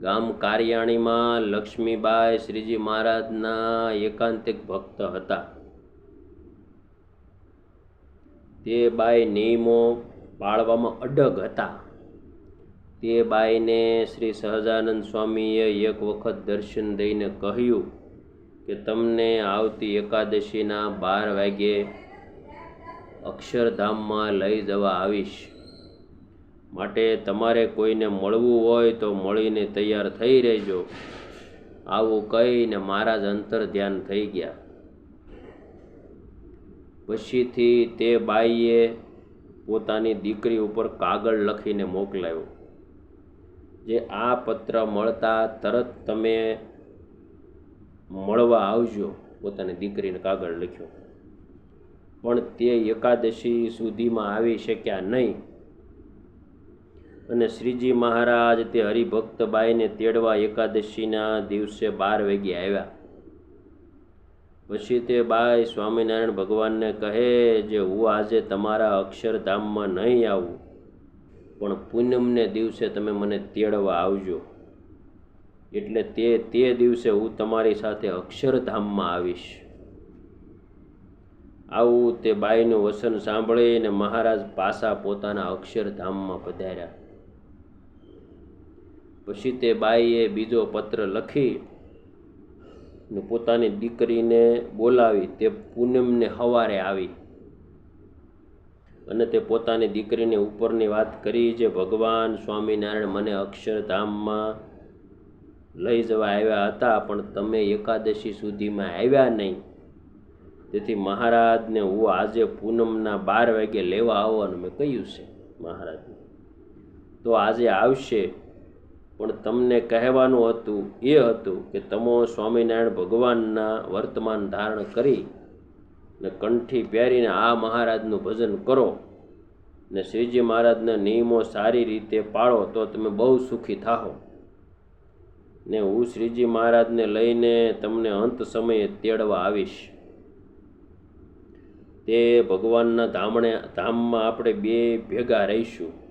ગામ કારિયાણીમાં લક્ષ્મીબાઈ શ્રીજી મહારાજના એકાંતિક ભક્ત હતા. તે બાઈ નિયમો પાળવામાં અડગ હતા. તે બાઈને શ્રી સહજાનંદ સ્વામીએ એક વખત દર્શન દઈને કહ્યું કે તમને આવતી એકાદશીના બાર વાગ્યે અક્ષરધામમાં લઈ જવા આવીશ. માટે તમારે કોઈને મળવું હોય તો મળીને તૈયાર થઈ રહેજો. આવું કહીને મહારાજ અંતર ધ્યાન થઈ ગયા. પછીથી તે બાઈએ પોતાની દીકરી ઉપર કાગળ લખીને મોકલાયો. જે આ પત્ર મળતા તરત તમે મળવા આવજો, પોતાની દીકરીને કાગળ લખ્યો. પણ તે એકાદશી સુધીમાં આવી શક્યા નહીં. અને શ્રીજી મહારાજ તે હરિભક્તબાઈને તેડવા એકાદશીના દિવસે બાર વાગે આવ્યા. પછી તે બાઈ સ્વામિનારાયણ ભગવાનને કહે જે હું આજે તમારા અક્ષરધામમાં નહીં આવું, પણ પૂનમને દિવસે તમે મને તેડવા આવજો. એટલે તે તે દિવસે હું તમારી સાથે અક્ષરધામમાં આવીશ. આવું તે બાઈનું વસન સાંભળીને મહારાજ પાસા પોતાના અક્ષરધામમાં પધાર્યા. પછી તે બાઈએ બીજો પત્ર લખી ને પોતાની દીકરીને બોલાવી તે પૂનમને હવારે આવી. અને તે પોતાની દીકરીને ઉપરની વાત કરી જે ભગવાન સ્વામિનારાયણ મને અક્ષરધામમાં લઈ જવા આવ્યા હતા, પણ તમે એકાદશી સુધીમાં આવ્યા નહીં. તેથી મહારાજને હું આજે પૂનમના બાર વાગે લેવા આવવાનું મેં કહ્યું છે મહારાજને. તો આજે આવશે પણ તમને કહેવાનું હતું, એ હતું કે તમો સ્વામિનારાયણ ભગવાનના વર્તમાન ધારણ કરી ને કંઠી પહેરીને આ મહારાજનું ભજન કરો ને શ્રીજી મહારાજના નિયમો સારી રીતે પાળો તો તમે બહુ સુખી થાઓ ને હું શ્રીજી મહારાજને લઈને તમને અંત સમયે તેડવા આવીશ. તે ભગવાનના ધામણે, ધામમાં આપણે બે ભેગા રહીશું.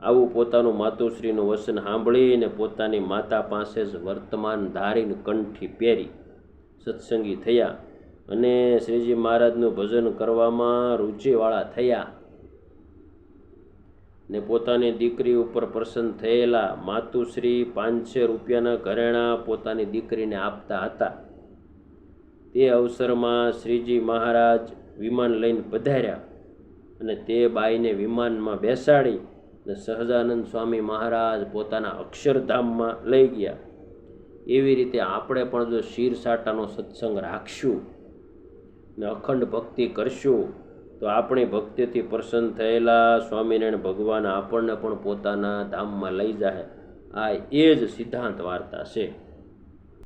આવું પોતાનું માતુશ્રીનું વસન સાંભળીને પોતાની માતા પાસે જ વર્તમાન ધારીને કંઠી પહેરી સત્સંગી થયા અને શ્રીજી મહારાજનું ભજન કરવામાં રુચિવાળા થયા ને પોતાની દીકરી ઉપર પ્રસન્ન થયેલા માતુશ્રી પાંચસો રૂપિયાના ઘરેણાં પોતાની દીકરીને આપતા હતા. તે અવસરમાં શ્રીજી મહારાજ વિમાન લઈને પધાર્યા અને તે બાઈને વિમાનમાં બેસાડી ને સહજાનંદ સ્વામી મહારાજ પોતાના અક્ષરધામમાં લઈ ગયા. એવી રીતે આપણે પણ જો શીરસાટાનો સત્સંગ રાખશું ને અખંડ ભક્તિ કરશું, તો આપણી ભક્તિથી પ્રસન્ન થયેલા સ્વામિનારાયણ ભગવાન આપણને પણ પોતાના ધામમાં લઈ જાય આ એ જ સિદ્ધાંત વાર્તા છે.